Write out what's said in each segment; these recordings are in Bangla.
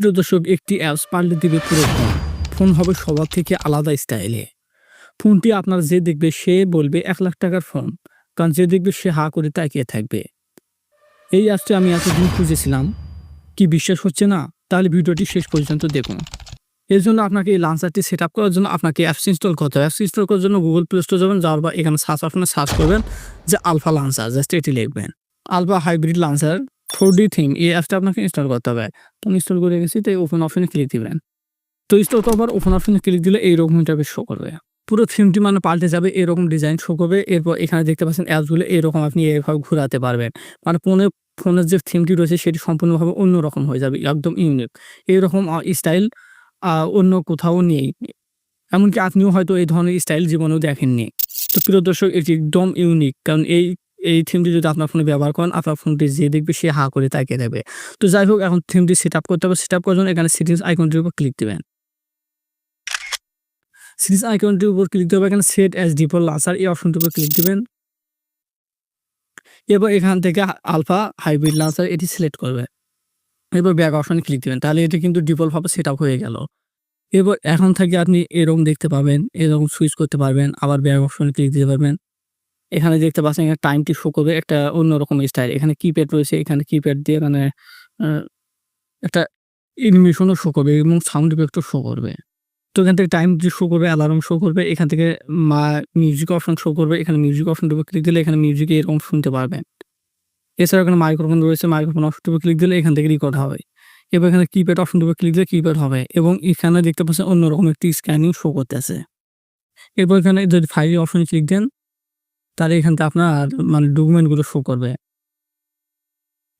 প্রিয় দর্শক, একটি অ্যাপস পাল্টে দিবে পুরো ফোন ফোন হবে সবার থেকে আলাদা স্টাইলে ফোনটি আপনার যে দেখবে, সে বলবে এক লাখ টাকার ফোন কারণ যে দেখবে, সে হা করে তাকিয়ে থাকবে। এই অ্যাপসটি আমি এতদিন খুঁজেছিলাম, কি বিশ্বাস হচ্ছে না? তাহলে ভিডিওটি শেষ পর্যন্ত দেখুন। এর জন্য আপনাকে এই লাঞ্চারটি সেট আপ করার জন্য আপনাকে অ্যাপস ইনস্টল করতে হবে। অ্যাপস ইনস্টল করার জন্য গুগল প্লে স্টোর যাবেন, যাওয়ার পর এখানে সার্চ অপশনে সার্চ করবেন, যে আলফা লাঞ্চার জাস্ট এটি লিখবেন। Alpha hybrid launcher four D theme এই অ্যাপসটা আপনাকে ইনস্টল করতে হবে। আমি ইনস্টল করে গেছি, তো ওপেন অপশনে ক্লিক দিবেন। তো ইনস্টল করার পর ওপেন অপশনে ক্লিক দিলে এইরকম টাইপের শো করবে। পুরো থিমটি মানে পাল্টে যাবে, এরকম ডিজাইন শো করবে, এরপর এখানে দেখতে পাচ্ছেন অ্যাপসগুলো এরকম আপনি এভাবে ঘোরাতে পারবেন। মানে ফোনে ফোনের যে থিমটি রয়েছে সেটি সম্পূর্ণভাবে অন্যরকম হয়ে যাবে, একদম ইউনিক এইরকম স্টাইল অন্য কোথাও নেই। এমনকি আপনিও হয়তো এই ধরনের স্টাইল জীবনেও দেখেননি। তো প্রিয় দর্শক, এটি একদম ইউনিক কারণ এই এই থিমটি যদি আপনার ফোনে ব্যবহার করেন, আপনার ফোনটি যে দেখবে সে হা করে তাকিয়ে দেবে। তো যাই হোক, এখন থিমটি সেট আপ করতে হবে। সেট আপ করার জন্য এখানে সিটিংস আইকনটির উপর ক্লিক দেবেন। সিরিজ আইকনটির উপর ক্লিক দেবে এখানে সেট অ্যাজ ডিফল্ট লাসার এই অপশনটির উপর ক্লিক দিবেন। এবার এখান থেকে আলফা হাইব্রিড লাসার এটি সিলেক্ট করবে। এবার ব্যাক অপশনে ক্লিক দিবেন। তাহলে এটি কিন্তু ডিফল্টভাবে সেট আপ হয়ে গেল। এবার এখন থেকে আপনি এরকম দেখতে পাবেন, এরকম সুইচ করতে পারবেন, আবার ব্যাক অপশনে ক্লিক দিতে পারবেন। এখানে দেখতে পাচ্ছেন এখানে টাইমটি শো করবে একটা অন্যরকম স্টাইল এখানে কিপ্যাড রয়েছে, এখানে কিপ্যাড দিয়ে মানে একটা এনিমেশনও শো করবে এবং সাউন্ড ইফেক্টও শো করবে। তো এখান থেকে টাইম যে শো করবে অ্যালার্ম শো করবে, এখান থেকে মা মিউজিক অপশন শো করবে, এখানে মিউজিক অপশনটির উপর ক্লিক দিলে এখানে মিউজিক এরকম শুনতে পারবেন এছাড়া এখানে মাইক্রোফোন রয়েছে মাইক্রোফোন অপশনটির উপর ক্লিক দিলে এখান থেকে রেকর্ড হবে। এবার এখানে কিপ্যাড অপশনটির উপর ক্লিক দিলে কিপ্যাড হবে এবং এখানে দেখতে পাচ্ছেন অন্যরকম একটি স্ক্যানিং শো করতেছে। এরপর এখানে যদি ফাইল অপশনে ক্লিক দেন তাহলে এখান থেকে আপনার মানে ডকুমেন্টগুলো শো করবে।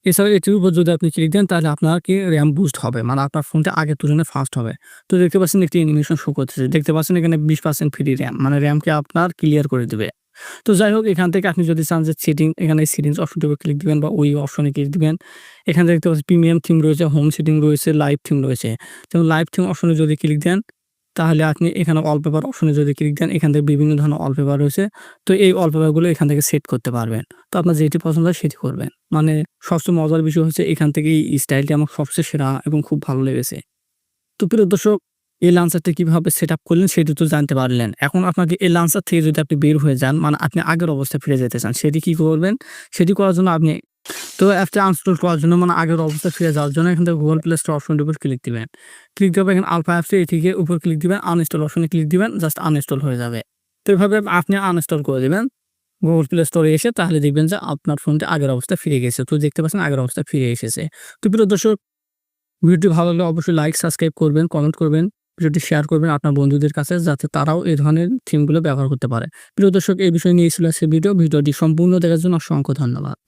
এছাড়া এটির উপর যদি আপনি ক্লিক দেন, তাহলে আপনার কি র্যাম বুস্ট হবে মানে আপনার ফোনটা আগের তুলনায় ফাস্ট হবে। তো দেখতে পাচ্ছেন একটি অ্যানিমেশন শো করতেছে। দেখতে পাচ্ছেন এখানে বিশ পার্সেন্ট ফ্রি র্যাম মানে র্যামকে আপনার ক্লিয়ার করে দেবে। তো যাই হোক, এখান থেকে আপনি যদি চান যে সেটিং এখানে সেটিংস অপশনটির উপর ক্লিক দিবেন বা ওই অপশনে ক্লিক দিবেন। এখানে দেখতে পাচ্ছেন প্রিমিয়াম থিম রয়েছে হোম সেটিং রয়েছে লাইভ থিম রয়েছে। যেমন লাইভ থিম অপশনে যদি ক্লিক দেন তাহলে আপনি এখানে অল পেপার অপশনে যদি ক্লিক দেন, এখান থেকে বিভিন্ন ধরনের অল পেপার রয়েছে। তো এই অল পেপারগুলো এখান থেকে সেট করতে পারবেন। তো আপনার যেটি পছন্দ হয় সেটি করবেন। মানে সবচেয়ে মজার বিষয় হচ্ছে এখান থেকে এই স্টাইলটি আমার সবচেয়ে সেরা এবং খুব ভালো লেগেছে। তো প্রিয় দর্শক, এই লান্সারটা কীভাবে সেট আপ করলেন সেটি তো জানতে পারলেন। এখন আপনাকে এই লান্সার থেকে যদি আপনি বের হয়ে যান মানে আপনি আগের অবস্থায় ফিরে যেতে চান, সেটি কী করবেন? সেটি করার জন্য আপনি তো অ্যাপটা আনস্টল করার জন্য মানে আগের অবস্থা ফিরে যাওয়ার জন্য এখান থেকে গুগল প্লে স্টোর অপশনটির উপর ক্লিক দিবেন। ক্লিক দেওয়ার এখানে আলফা অ্যাপসে এটিকে উপর ক্লিক দিবেন আনইনস্টল অপশনে ক্লিক দিবেন জাস্ট আনইনস্টল হয়ে যাবে। তো এভাবে আপনি আনইনস্টল করে দিবেন গুগল প্লে স্টোরে এসে তাহলে দেখবেন যে আপনার ফোনটি আগের অবস্থা ফিরে গেছে। তো দেখতে পাচ্ছেন আগের অবস্থা ফিরে এসেছে। তো প্রিয় দর্শক, ভিডিওটি ভালো লাগলে অবশ্যই লাইক সাবস্ক্রাইব করবেন কমেন্ট করবেন, ভিডিওটি শেয়ার করবেন আপনার বন্ধুদের কাছে, যাতে তারাও এই ধরনের থিমগুলো ব্যবহার করতে পারে। প্রিয় দর্শক, এই বিষয় নিয়ে ছিল আজকের ভিডিও ভিডিওটি সম্পূর্ণ দেখার জন্য অসংখ্য ধন্যবাদ।